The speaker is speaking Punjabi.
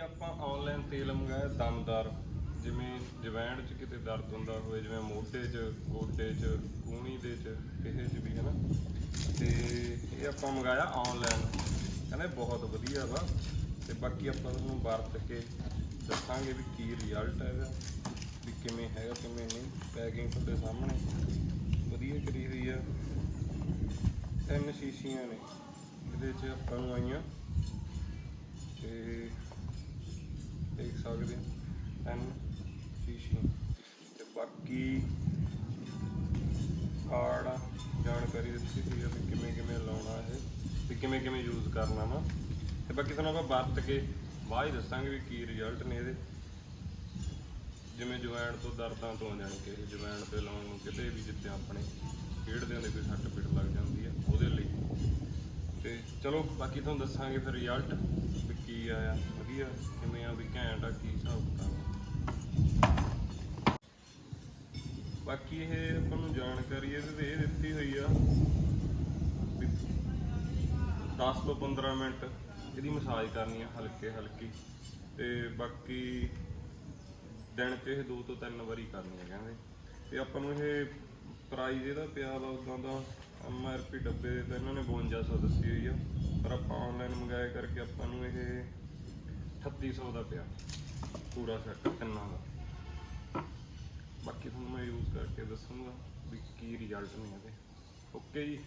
ਆਪਾਂ ਆਨਲਾਈਨ ਤੇਲ ਮੰਗਾਇਆ, ਦਮਦਾਰ। ਜਿਵੇਂ ਜਵੈਣ 'ਚ ਕਿਤੇ ਦਰਦ ਹੁੰਦਾ ਹੋਵੇ, ਜਿਵੇਂ ਮੋਢੇ 'ਚ, ਗੋਡੇ 'ਚ, ਕੂਣੀ ਦੇ 'ਚ ਕਿਸੇ 'ਚ ਵੀ ਹਨਾ ਤੇ ਇਹ ਆਪਾਂ ਮੰਗਾਇਆ ਆਨਲਾਈਨ ਕਹਿੰਦੇ ਬਹੁਤ ਵਧੀਆ ਵਾ। ਤੇ ਬਾਕੀ ਆਪਾਂ ਤੁਹਾਨੂੰ ਵਰਤ ਕੇ ਦੱਸਾਂਗੇ ਵੀ ਕੀ ਰਿਜ਼ਲਟ ਹੈਗਾ, ਵੀ ਕਿਵੇਂ ਹੈਗਾ, ਕਿਵੇਂ ਨਹੀਂ। ਪੈਕਿੰਗ ਤੁਹਾਡੇ ਸਾਹਮਣੇ ਵਧੀਆ ਕਰੀ ਹੋਈ ਆ। ਤਿੰਨ ਸ਼ੀਸ਼ੀਆਂ ਨੇ। ਇਹਦੇ 'ਚ ਆਪਾਂ ਨੂੰ ਆਈਆਂ ਸਕਦੇ ਹੋ। ਤਿੰਨ ਸ਼ੀਸ਼ੀਆਂ ਤੇ ਬਾਕੀ ਕਾਰਡ ਜਾਣਕਾਰੀ ਦਿੱਤੀ ਹੋਈ ਵੀ ਕਿਵੇਂ ਕਿਵੇਂ ਲਾਉਣਾ ਇਹ ਤੇ ਕਿਵੇਂ ਕਿਵੇਂ ਯੂਜ਼ ਕਰਨਾ ਵਾ। ਤੇ ਬਾਕੀ ਤੁਹਾਨੂੰ ਆਪਾਂ ਵਰਤ ਕੇ ਬਾਅਦ ਹੀ ਦੱਸਾਂਗੇ ਵੀ ਕੀ ਰਿਜ਼ਲਟ ਨੇ ਇਹਦੇ। ਜਿਵੇਂ ਜਵੈਣ ਤੋਂ ਦਰਦਾਂ ਤੋਂ ਜਾਣ ਕੇ ਇਹ ਜਵੈਣ ਤੇ ਲਾਉਣ ਨੂੰ ਕਿਤੇ ਵੀ ਜਿੱਥੇ ਆਪਣੇ ਖੇਡਦੇ ਹੁੰਦੇ ਕੋਈ ਸੱਟ ਪੀੜ ਲੱਗ ਜਾਂਦੀ ਆ, ਉਹਦੇ ਲਈ। ਤੇ ਚਲੋ, ਬਾਕੀ ਤੁਹਾਨੂੰ ਦੱਸਾਂਗੇ ਫਿਰ ਰਿਜ਼ਲਟ ਵੀ ਕੀ ਆਇਆ, ਵਧੀਆ। ਘੈਂਟ ਆ, ਕੀ ਹਿਸਾਬ ਕਿਤਾਬ ਬਾਕੀ ਇਹ ਆਪਾਂ ਨੂੰ ਜਾਣਕਾਰੀ ਇਹਦੇ ਤੇ ਇਹ ਦਿੱਤੀ ਹੋਈ ਆ 10 ਤੋਂ 15 ਮਿੰਟ ਇਹਦੀ ਮਸਾਜ ਕਰਨੀ ਆ ਹਲਕੇ ਹਲਕੀ। ਤੇ ਬਾਕੀ ਦਿਨ 'ਚ ਇਹ ਦੋ ਤੋਂ ਤਿੰਨ ਵਾਰੀ ਕਰਨੀ ਆ ਕਹਿੰਦੇ। ਤੇ ਆਪਾਂ ਨੂੰ ਇਹ ਪ੍ਰਾਈਜ਼ ਇਹਦਾ ਪਿਆ ਵਾ ਉਦਾਂ ਦਾ ਐਮ ਆਰ ਪੀ ਡੱਬੇ ਦੇ ਤਾਂ ਇਹਨਾਂ ਨੇ 5200 ਦੱਸੀ ਹੋਈ ਆ। ਪਰ ਆਪਾਂ ਆਨਲਾਈਨ ਮੰਗਾਇਆ ਕਰਕੇ ਆਪਾਂ ਨੂੰ ਇਹ 3600 ਦਾ ਪਿਆ। ਪੂਰਾ ਸੈੱਟ ਤਿੰਨਾਂ ਦਾ। ਬਾਕੀ ਤੁਹਾਨੂੰ ਮੈਂ ਯੂਜ਼ ਕਰਕੇ ਦੱਸੂੰਗਾ ਵੀ ਕੀ ਰਿਜ਼ਲਟ ਨੇ ਇਹਦੇ। ਓਕੇ ਜੀ?